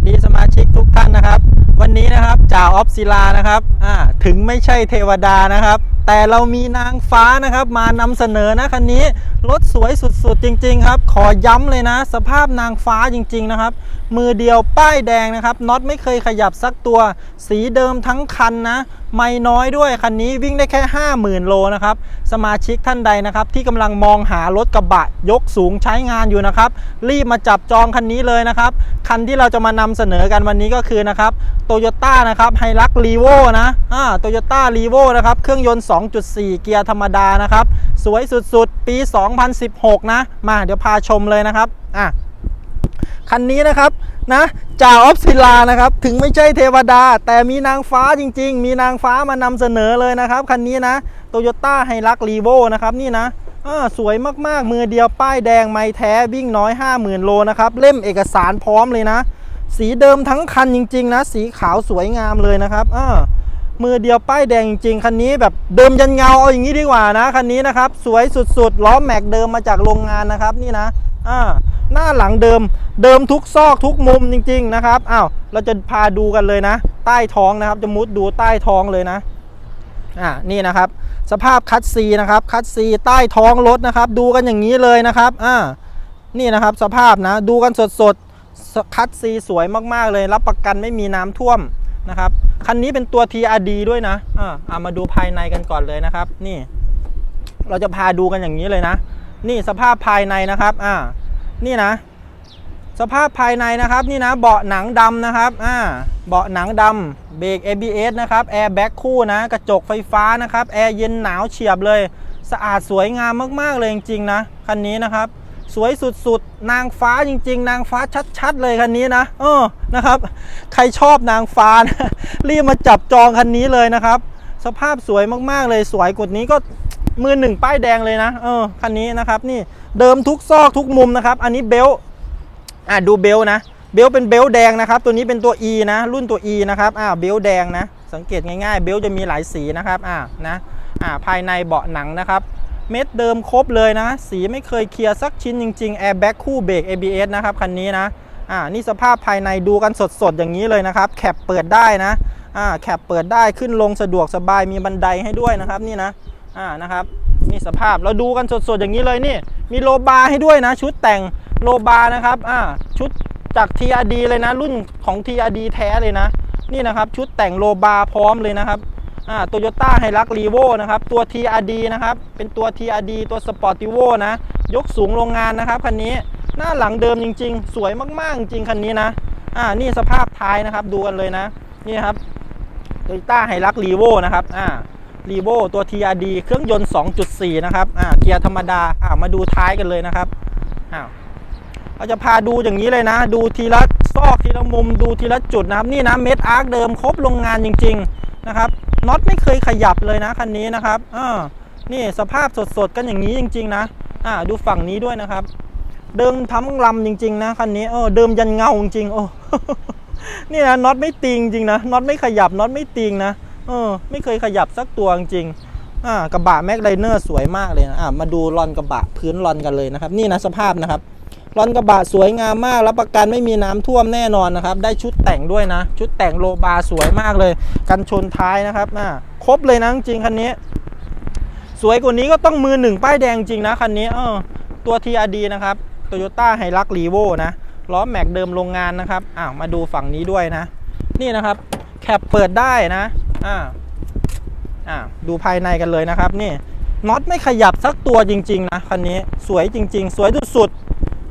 วัสดีสมาชิกทุกท่านนะครับ วันนี้นะครับจ่าออฟศิลานะครับอ่าถึงไม่ใช่เทวดานะครับ แต่เรามีนางฟ้านะครับ มานำเสนอนะคันนี้รถสวยสุดๆจริง ๆ ครับ ขอย้ำเลยนะ สภาพนางฟ้าจริง ๆ นะครับ มือเดียวป้ายแดงนะครับน็อตไม่เคยขยับสักตัว สีเดิมทั้งคันนะ ไม่น้อยด้วยคันนี้วิ่งได้แค่ 50,000 โลนะครับ สมาชิกท่านใดนะครับ ที่กำลังมองหารถกระบะยกสูงใช้งานอยู่นะครับ รีบมาจับจองคันนี้เลยนะครับ คันที่เราจะมานำเสนอกันวันนี้ก็คือนะครับโตโยต้านะครับไฮรักรีโวนะอ่าโตโยต้ารีโวนะครับเครื่องยนต์ 2.4 เกียร์ธรรมดานะครับ สวยสุดๆ ปี2016 นะ มาเดี๋ยวพาชมเลยนะครับอะคันนี้นะครับนะจ่าออฟศิลานะครับถึงไม่ใช่เทวดา แต่มีนางฟ้าจริง ๆ มีนางฟ้ามานำเสนอเลยนะครับคันนี้นะโตโยต้าไฮรักรีโวนะครับนี่นะอ่าสวยมากๆ มือเดียวป้ายแดงไม่แท้วิ่งน้อย 50,000 โลนะครับเล่มเอกสารพร้อมเลยนะ สีเดิมทั้งคันจริง ๆ นะ สีขาวสวยงามเลยนะครับอ่า มือเดียวป้ายแดงจริงๆคันนี้แบบเดิมยันเงาเอาอย่างนี้ดีกว่านะคันนี้นะครับสวยสุดๆล้อแม็กเดิมมาจากโรงงานนะครับนี่นะอ่าหน้าหลังเดิมเดิมทุกซอกทุกมุมจริง ๆนะครับอ้าวเราจะพาดูกันเลยนะ ใต้ท้องนะครับจะมุดดูใต้ท้องเลยนะอ่านี่นะครับ สภาพคัดซีนะครับคัดซีใต้ท้องรถนะครับ ดูกันอย่างนี้เลยนะครับอ่านี่นะครับสภาพนะดูกันสดๆคัดซีสวยมากๆเลย รับประกันไม่มีน้ำท่วม นะครับ คันนี้เป็นตัว TRD ด้วยนะอ่าเอามาดูภายในกันก่อนเลยนะครับ นี่ เราจะพาดูกันอย่างนี้เลยนะ นี่สภาพภายในนะครับ อ่า นี่นะ สภาพภายในนะครับ นี่นะเบาะหนังดำนะครับ อ่า เบาะหนังดำเบรก ABS นะครับแอร์แบ็กคู่นะ กระจกไฟฟ้านะครับ แอร์เย็นหนาวเฉียบเลย สะอาดสวยงามมากๆเลยจริงๆนะ คันนี้นะครับ สวยสุดๆ นางฟ้าจริง ๆ นางฟ้าชัด ๆ เลยคันนี้นะเออนะครับ ใครชอบนางฟ้านะรีบมาจับจองคันนี้เลยนะครับ สภาพสวยมากๆเลยสวยกว่านี้ก็มือหนึ่งป้ายแดงเลยนะเออคันนี้นะครับนี่เดิมทุกซอกทุกมุมนะครับ อันนี้เบล์อ่าดูเบล์นะ เบล์เป็นเบล์แดงนะครับ ตัวนี้เป็นตัว E นะ รุ่นตัว E นะครับอ่าเบล์แดงนะ สังเกตง่ายๆ เบล์จะมีหลายสีนะครับอ่านะอ่าภายในเบาะหนังนะครับ เม็ดเดิมครบเลยนะ สีไม่เคยเคลียร์สักชิ้นจริงๆแอร์แบ็กคู่เบรก ABS นะครับคันนี้นะอ่านี่สภาพภายในดูกันสดๆ อย่างนี้เลยนะครับแคปเปิดได้นะอ่าแคปเปิดได้ขึ้นลงสะดวกสบายมีบันไดให้ด้วยนะครับนี่นะอ่านะครับนี่สภาพเราดูกันสดๆ อย่างนี้เลยนี่ มีโลบาร์ให้ด้วยนะ ชุดแต่งโลบาร์นะครับอ่าชุดจาก TRD เลยนะ รุ่นของ TRD แท้เลยนะ นี่นะครับ ชุดแต่งโลบาร์พร้อมเลยนะครับ โตโยต้าไฮรักรีโวนะครับ ตัว TRD นะครับ เป็นตัว TRD ตัวสปอร์ติโวนะ ยกสูงโรงงานนะครับคันนี้ หน้าหลังเดิมจริง ๆ สวยมาก ๆ จริงคันนี้นะ อ่า นี่สภาพท้ายนะครับ ดูกันเลยนะ นี่ครับโตโยต้าไฮรักรีโวนะครับ อ่ารีโวตัว TRD เครื่องยนต์ 2.4 นะครับ อ่า เกียร์ธรรมดา อ่า มาดูท้ายกันเลยนะครับ อ้าวเราจะพาดูอย่างนี้เลยนะ ดูทีละซอกทีละมุม ดูทีละจุดนะครับ นี่นะ เม็ดอาร์คเดิมครบโรงงานจริง ๆ นะครับ น็อตไม่เคยขยับเลยนะคันนี้นะครับอ่านี่สภาพสดๆกันอย่างนี้จริง ๆ นะอ่าดูฝั่งนี้ด้วยนะครับ เดิมทั้งลำจริง ๆ นะคันนี้เออเดิมยันเงาจริงๆโอ้นี่นะน็อตไม่ติงจริงนะน็อตไม่ขยับน็อตไม่ติงนะเออไม่เคยขยับสักตัวจริงๆอ่ากระบะแม็กไลเนอร์สวยมากเลยนะอ่ามาดูรอนกระบะพื้นรอนกันเลยนะครับ นี่นะสภาพนะครับ รอนกระบะสวยงามมากรับประกันไม่มีน้ำท่วมแน่นอนนะครับ ได้ชุดแต่งด้วยนะ ชุดแต่งโลบาสวยมากเลย กันชนท้ายนะครับอ่าครบเลยนะจริงคันนี้ สวยกว่านี้ก็ต้องมือหนึ่งป้ายแดงจริงนะคันนี้เออตัว TRD นะครับ Toyota h i l u x r e v o นะล้อแม็กเดิมโรงงานนะครับอ้าวมาดูฝั่งนี้ด้วยนะ นี่นะครับแคปเปิดได้นะอ่าอ่าดูภายในกันเลยนะครับนี่น็อตไม่ขยับสักตัวจริง ๆ นะคันนี้สวยจริง ๆ สวยสุดๆ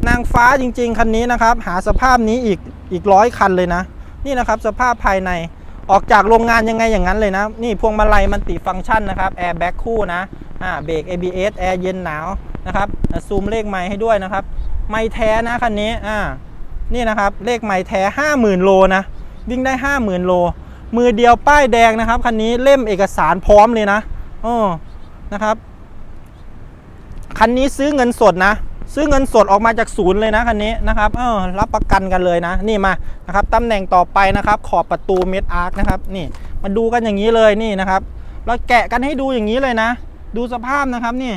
นางฟ้าจริง ๆ คันนี้นะครับ หาสภาพนี้อีกอีกร้อยคันเลยนะ นี่นะครับสภาพภายในออกจากโรงงานยังไงอย่างนั้นเลยนะ นี่พวงมาลัยมันติฟังก์ชันนะครับแอร์แบ็กคู่นะอ่าเบรก ABS แอร์เย็นหนาวนะครับซูมเลขไม้ให้ด้วยนะครับ ไม้แท้นะคันนี้อ่านี่นะครับเลขไม้แท้ 50,000 โลนะวิ่งได้ 50,000 โล มือเดียวป้ายแดงนะครับคันนี้เล่มเอกสารพร้อมเลยนะโอ้นะครับคันนี้ซื้อเงินสดนะ ซื้อเงินสดออกมาจากศูนย์เลยนะคันนี้นะครับเออรับประกันกันเลยนะ นี่มานะครับตำแหน่งต่อไปนะครับ ขอบประตูเม็ดอาร์คนะครับนี่มาดูกันอย่างนี้เลยนี่นะครับเราแกะกันให้ดูอย่างนี้เลยนะ ดูสภาพนะครับนี่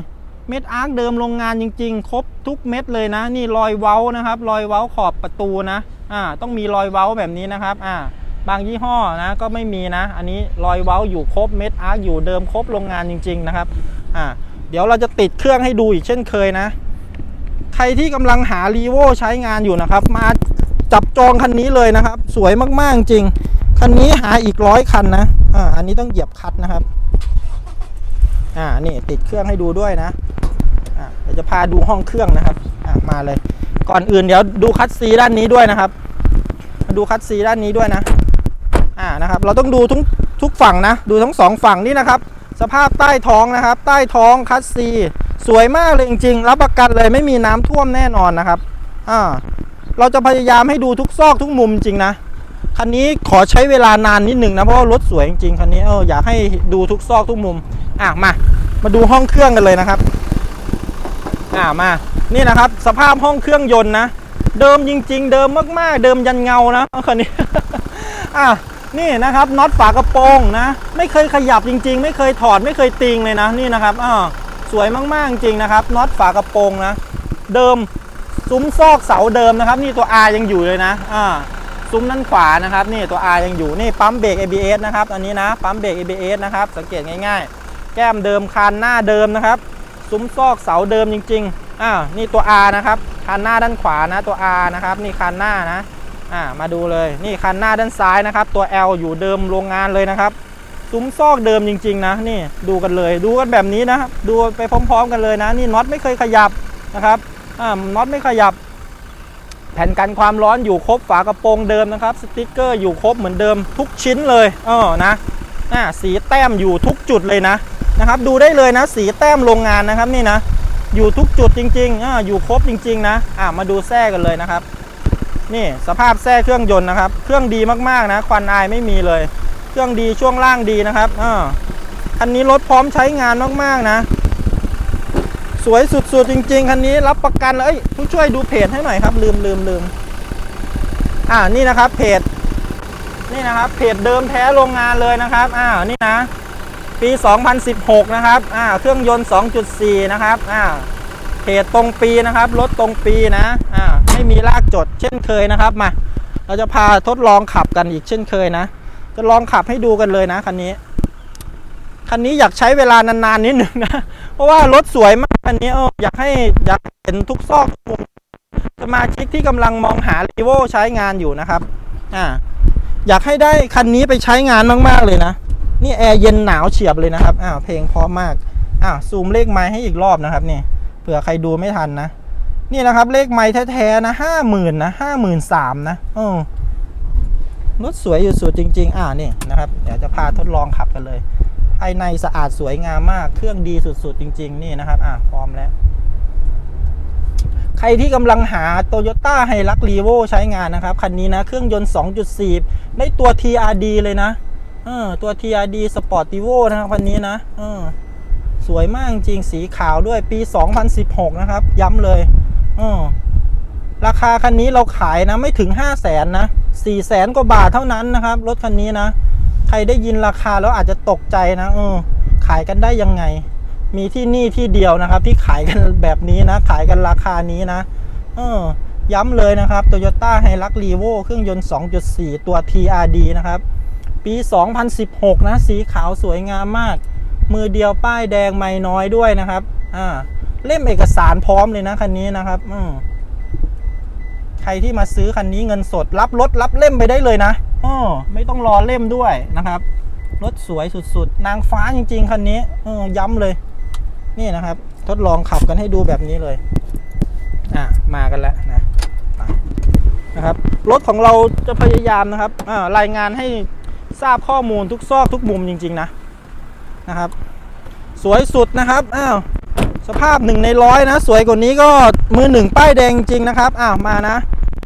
เม็ดอาร์คเดิมโรงงานจริง ๆ ครบทุกเม็ดเลยนะ นี่รอยเว้านะครับ รอยเว้าขอบประตูนะอ่าต้องมีรอยเว้าแบบนี้นะครับอ่าบางยี่ห้อนะก็ไม่มีนะ อันนี้รอยเว้าอยู่ครบเม็ดอาร์คอยู่เดิมครบโรงงานจริง ๆ นะครับอ่าเดี๋ยวเราจะติดเครื่องให้ดูอีกเช่นเคยนะ ใครที่กำลังหารีโวใช้งานอยู่นะครับ มาจับจองคันนี้เลยนะครับ สวยมากๆจริง คันนี้หาอีกร้อยคันนะอ่าอันนี้ต้องเหยียบคัดนะครับอ่านี่ติดเครื่องให้ดูด้วยนะอ่าเดี๋ยวจะพาดูห้องเครื่องนะครับอ่ามาเลย ก่อนอื่นเดี๋ยวดูคัดซีด้านนี้ด้วยนะครับมาดูคัดซีด้านนี้ด้วยนะอ่านะครับ เราต้องดูทุกทุกฝั่งนะ ดูทั้งสองฝั่งนี่นะครับ สภาพใต้ท้องนะครับ ใต้ท้องคัดซี สวยมากเลยจริงๆ รับประกันเลยไม่มีน้ำท่วมแน่นอนนะครับอ่าเราจะพยายามให้ดูทุกซอกทุกมุมจริงนะคันนี้ขอใช้เวลานานนิดหนึ่งนะเพราะว่ารถสวยจริงๆคันนี้เอออยากให้ดูทุกซอกทุกมุมอะมา มาดูห้องเครื่องกันเลยนะครับอ่ามา นี่นะครับ สภาพห้องเครื่องยนต์นะ เดิมจริง ๆ เดิมมากๆ เดิมยันเงานะคันนี้อะนี่นะครับน็อตฝากระโปรงนะ ไม่เคยขยับจริง ๆ ไม่เคยถอดไม่เคยติงเลยนะนี่นะครับอ่า สวยมากๆจริงนะครับน็อตฝากระโปรงนะ เดิมซุ้มซอกเสาเดิมนะครับ นี่ตัว R ยังอยู่เลยนะอ่าซุ้มด้านขวานะครับ นี่ตัว R ยังอยู่นี่ปั๊มเบรก ABS นะครับอันนี้นะปั๊มเบรก ABS นะครับ สังเกตง่ายๆ แก้มเดิมคานหน้าเดิมนะครับ ซุ้มซอกเสาเดิมจริงๆอ่านี่ตัว R นะครับคานหน้าด้านขวานะตัว R นะครับ นี่คานหน้านะอ่ามาดูเลยนี่คันหน้าด้านซ้ายนะครับ ตัว L อยู่เดิมโรงงานเลยนะครับ ซุ้มซอกเดิมจริง ๆ นะนี่ดูกันเลย ดูกันแบบนี้นะดูไปพร้อม ๆ กันเลยนะ นี่น็อตไม่เคยขยับนะครับน็อตไม่ขยับ แผ่นกันความร้อนอยู่ครบฝากระโปรงเดิมนะครับ สติกเกอร์อยู่ครบเหมือนเดิมทุกชิ้นเลยเออนะอ่าสีแต้มอยู่ทุกจุดเลยนะนะครับ ดูได้เลยนะ สีแต้มโรงงานนะครับนี่นะ อยู่ทุกจุดจริงๆออยู่ครบจริง ๆ นะอ่ามาดูแท้กันเลยนะครับ นี่สภาพแท้เครื่องยนต์นะครับ เครื่องดีมากๆนะควันอายไม่มีเลย เครื่องดีช่วงล่างดีนะครับอ่าคันนี้รถพร้อมใช้งานมากๆนะ สวยสุดๆจริง ๆ คันนี้รับประกันเลยเอ้ยผู้ช่วยดูเพจให้หน่อยครับลืมลืมลืมอ่านี่นะครับเพจนี่นะครับเพจเดิมแท้โรงงานเลยนะครับอ่านี่นะ ปี 2016 นะครับอ่าเครื่องยนต์ 2.4 นะครับอ่าเพจตรงปีนะครับรถตรงปีนะอ่าไม่มีลากจดเช่นเคยนะครับมา เราจะพาทดลองขับกันอีกเช่นเคยนะ จะลองขับให้ดูกันเลยนะคันนี้ คันนี้อยากใช้เวลานานๆนิดหนึ่งนะ เพราะว่ารถสวยมากคันนี้เอออยากให้อยากเห็นทุกซอกทุกมุมสมาชิกที่กำลังมองหารีโวใช้งานอยู่นะครับ อ่า อยากให้ได้คันนี้ไปใช้งานมากๆเลยนะ นี่แอร์เย็นหนาวเฉียบเลยนะครับ อ้าวเพลงพราะมาก อ้าวซูมเลขไม้ให้อีกรอบนะครับนี่เผื่อใครดูไม่ทันนะ นี่นะครับเลขไม้แท้ๆนะห้าหมื่นนะห้าหมื่นสามนะเออ รถสวยอยู่สุดจริง ๆ อ่านี่นะครับ เดี๋ยวจะพาทดลองขับกันเลย ภายในสะอาดสวยงามมาก เครื่องดีสุด ๆ จริง ๆ นี่นะครับ อะพร้อมแล้ว ใครที่กำลังหา Toyota h i l u x r e v o ใช้งานนะครับ คันนี้นะ เครื่องยนต์ 2.4 ได้ตัว TRD เลยนะเออตัว TRD Sportivo นะครับคันนี้นะเออสวยมากจริงสีขาวด้วยปี 2016 นะครับ ย้ำเลยเออราคาคันนี้เราขายนะไม่ถึง 5 0 0แสนนะ 4 0 0แสนกว่าบาทเท่านั้นนะครับ รถคันนี้นะ ใครได้ยินราคาแล้วอาจจะตกใจนะเออขายกันได้ยังไง มีที่นี่ที่เดียวนะครับ ที่ขายกันแบบนี้นะ ขายกันราคานี้นะ เออ ย้ำเลยนะครับ Toyota h i l u x r e v o เครื่องยนต์ 2.4 ตัว TRD นะครับ ปี 2016 นะ สีขาวสวยงามมาก มือเดียวป้ายแดงไม่น้อยด้วยนะครับ อ่า เล่มเอกสารพร้อมเลยนะคันนี้นะครับ อืม ใครที่มาซื้อคันนี้เงินสดรับรถรับเล่มไปได้เลยนะอ๋อไม่ต้องรอเล่มด้วยนะครับ รถสวยสุดๆ นางฟ้าจริง ๆ คันนี้เออย้ำเลย นี่นะครับ ทดลองขับกันให้ดูแบบนี้เลย อะ มากันแล้วนะนะครับ รถของเราจะพยายามนะครับอ่ารายงานให้ทราบข้อมูลทุกซอกทุกมุมจริง ๆ นะนะครับ สวยสุดนะครับ อ้าว สภาพหนึ่งในร้อยนะ สวยกว่านี้ก็มือหนึ่งป้ายแดงจริงนะครับอ้าวมานะ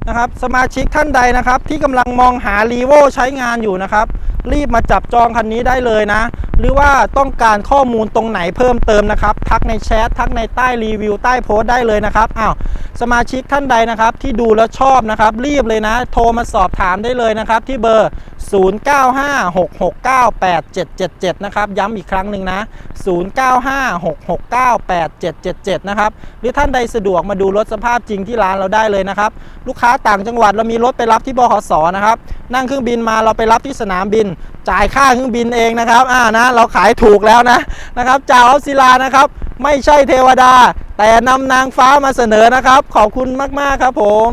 นะครับ สมาชิกท่านใดนะครับ ที่กำลังมองหารีโวใช้งานอยู่นะครับ รีบมาจับจองคันนี้ได้เลยนะ หรือว่าต้องการข้อมูลตรงไหนเพิ่มเติมนะครับ ทักในแชททักในใต้รีวิวใต้โพสต์ได้เลยนะครับอ้าวสมาชิกท่านใดนะครับ ที่ดูแล้วชอบนะครับ รีบเลยนะ โทรมาสอบถามได้เลยนะครับ ที่เบอร์ 0956698777 นะครับ ย้ำอีกครั้งหนึ่งนะ 0956698777 นะครับ หรือท่านใดสะดวกมาดูรถสภาพจริงที่ร้านเราได้เลยนะครับ ลูกค้าต่างจังหวัดเรามีรถไปรับที่บขสนะครับ นั่งเครื่องบินมาเราไปรับที่สนามบิน จ่ายค่าเครื่องบินเองนะครับอ่านะเราขายถูกแล้วนะนะครับจ่าออฟศิลานะครับ ไม่ใช่เทวดา แต่นำนางฟ้ามาเสนอนะครับ ขอบคุณมาก ๆ ครับผม